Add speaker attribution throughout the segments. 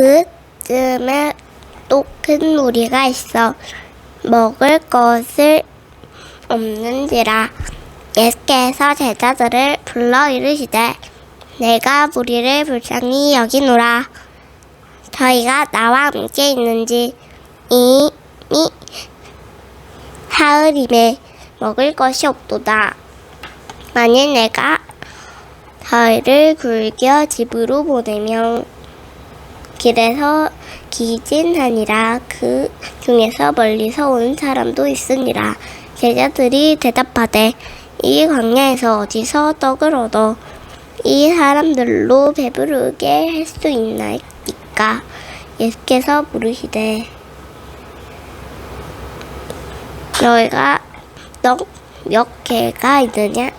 Speaker 1: 그쯤에 또 큰 무리가 있어 먹을 것을 없는지라 예수께서 제자들을 불러 이르시되 내가 무리를 불쌍히 여기노라. 저희가 나와 함께 있는지 이미 사흘임에 먹을 것이 없도다. 만일 내가 저희를 굴겨 집으로 보내면 길에서 기진하니라. 그 중에서 멀리서 오는 사람도 있으니라. 제자들이 대답하되 이 광야에서 어디서 떡을 얻어 이 사람들로 배부르게 할 수 있나이까? 예수께서 물으시되 너희가 떡몇 개가 있느냐?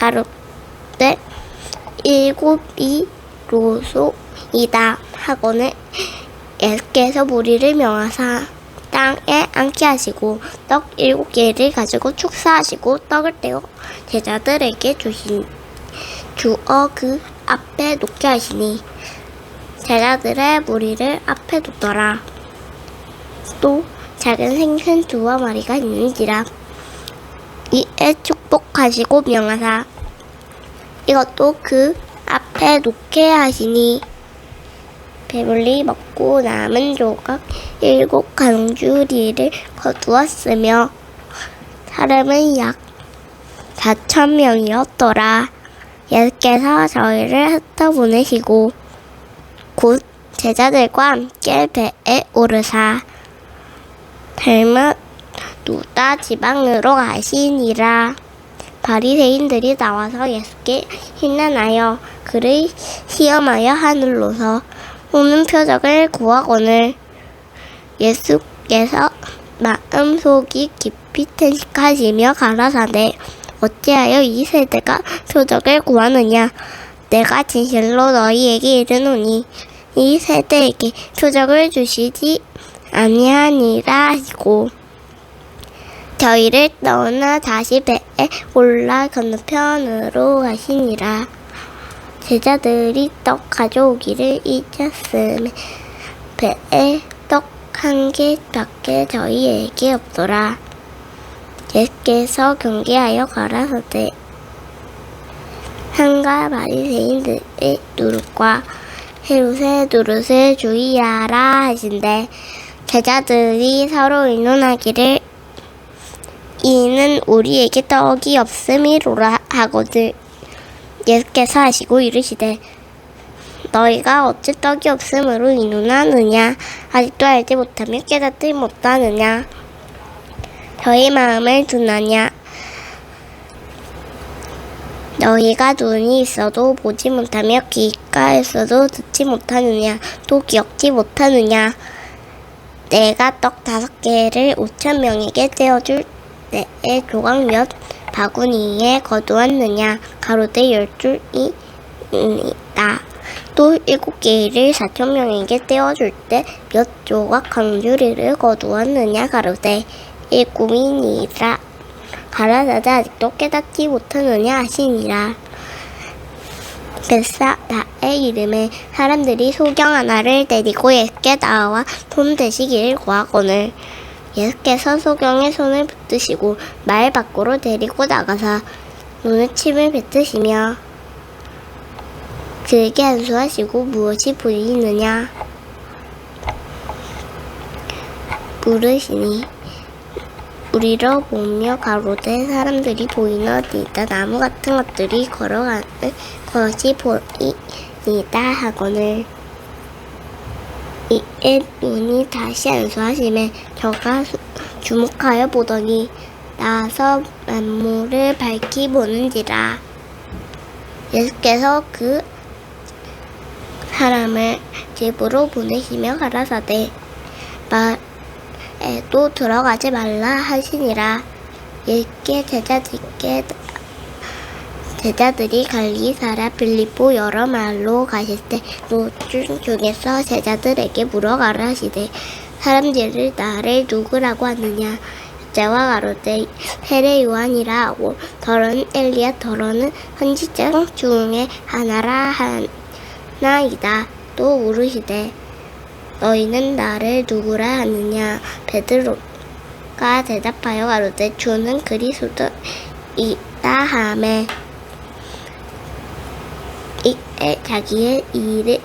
Speaker 1: 가로되 일곱이 로소이다 하고는 예수께서 무리를 명하사 땅에 앉게 하시고 떡 일곱 개를 가지고 축사하시고 떡을 떼어 제자들에게 주신 주어 그 앞에 놓게 하시니 제자들의 무리를 앞에 두더라. 또 작은 생선 두어 마리가 있는지라. 이에 축복하시고 명하사 이것도 그 앞에 놓게 하시니 배불리 먹고 남은 조각 일곱 강주리를 거두었으며 사람은 약 사천 명이었더라. 예수께서 저희를 흩어 보내시고 곧 제자들과 함께 배에 오르사 닮은 누다 지방으로 가시니라. 바리새인들이 나와서 예수께 hin난하여 그를 시험하여 하늘로서 오는 표적을 구하거늘 예수께서 마음속이 깊이 탄식하시며 가라사대 어찌하여 이 세대가 표적을 구하느냐 내가 진실로 너희에게 이르노니 이 세대에게 표적을 주시지 아니하니라 하시고 저희를 떠나 다시 배에 올라 건너편으로 가시니라. 제자들이 떡 가져오기를 잊었음에 배에 떡 한 개밖에 저희에게 없더라. 예수께서 경계하여 가라사대 한가 바리새인들의 누룩과 헤롯의 누룩을 주의하라 하신대 제자들이 서로 의논하기를 이는 우리에게 떡이 없음이로라 하거늘 예수께서 하시고 이르시되 너희가 어찌 떡이 없음으로 의논하느냐? 아직도 알지 못하며 깨닫지 못하느냐? 저희 마음을 두나냐? 너희가 눈이 있어도 보지 못하며 귀가 있어도 듣지 못하느냐? 또 기억지 못하느냐? 내가 떡 다섯 개를 오천 명에게 떼어줄 때에 조각 몇 바구니에 거두었느냐? 가로대 열줄이다. 또 일곱 개를 사천 명에게 떼어줄 때 몇 조각 강주리를 거두었느냐? 가로대. 일곱이니라. 가라사대 아직도 깨닫지 못하느냐? 하시니라. 베사다의 이름에 사람들이 소경 하나를 데리고 예수께 나와 손 대시기를 구하거늘 예수께서 소경의 손을 붙드시고 말 밖으로 데리고 나가사 눈에 침을 뱉으시며 그에게 안수하시고 무엇이 보이느냐? 물으시니 우리로 보며 가로되 사람들이 보이너이다. 나무 같은 것들이 걸어가는 것이 보이니다 하거늘 이에 눈이 다시 안수하심에 저가 수- 주목하여 보더니 나서 만물을 밝히 보는지라. 예수께서 그 사람을 집으로 보내시며 가라사대 말에도 들어가지 말라 하시니라. 예수께 제자들께 제자들이 갈리사라 빌립보 여러 말로 가실 때 노중 중에서 제자들에게 물어가라 하시되 사람들이 나를 누구라고 하느냐? 여자와 가로되 세례 요한이라 하고 더러는 엘리야 더러는 선지자 중에 하나라 하나이다. 또 물으시되 너희는 나를 누구라 하느냐? 베드로가 대답하여 가로되 주는 그리스도이다 하매. 이 에 자기의 일을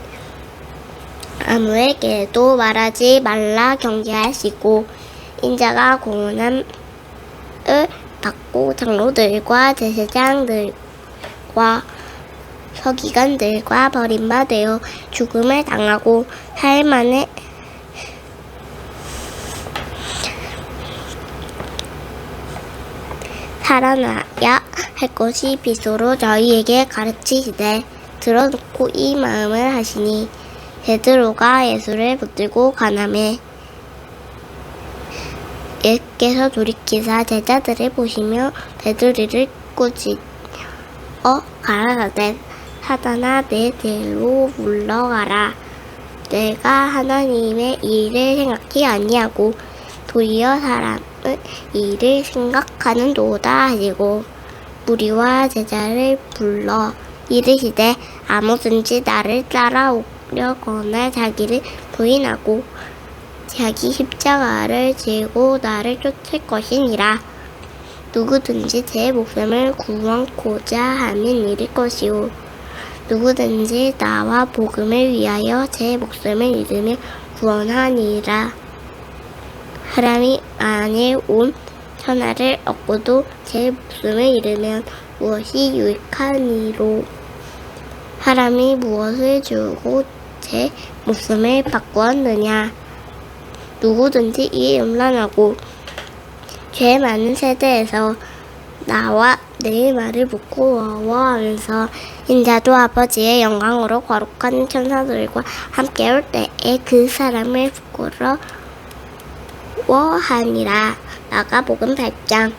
Speaker 1: 아무에게도 말하지 말라 경계하시고 인자가 고난을 받고 장로들과 제사장들과 서기관들과 버림받아 죽음을 당하고 사흘 만에 살아나야 할 것이 비소로 저희에게 가르치시되 들어놓고 이 마음을 하시니 베드로가 예수를 붙들고 가나매 예께서 돌이키사 제자들을 보시며 베드로를 꾸짖어 가라사대 사단아 내 대로 물러가라. 내가 하나님의 일을 생각히 아니하고 도리어 사람의 일을 생각하는 도다. 하시고 무리와 제자를 불러 이르시되 아무든지 나를 따라오려거나 자기를 부인하고 자기 십자가를 지고 나를 쫓을 것이니라. 누구든지 제 목숨을 구원코자 하면 잃을 것이요. 누구든지 나와 복음을 위하여 제 목숨을 잃으면 구원하니라. 사람이 안에 온 천하를 얻고도 제 목숨을 잃으면 무엇이 유익하니로? 사람이 무엇을 주고 제 목숨을 바꾸었느냐? 누구든지 이 음란하고 죄 많은 세대에서 나와 내 말을 부끄러워하면서 인자도 아버지의 영광으로 거룩한 천사들과 함께 올 때에 그 사람을 부끄러 워하니라. 나가복음 8장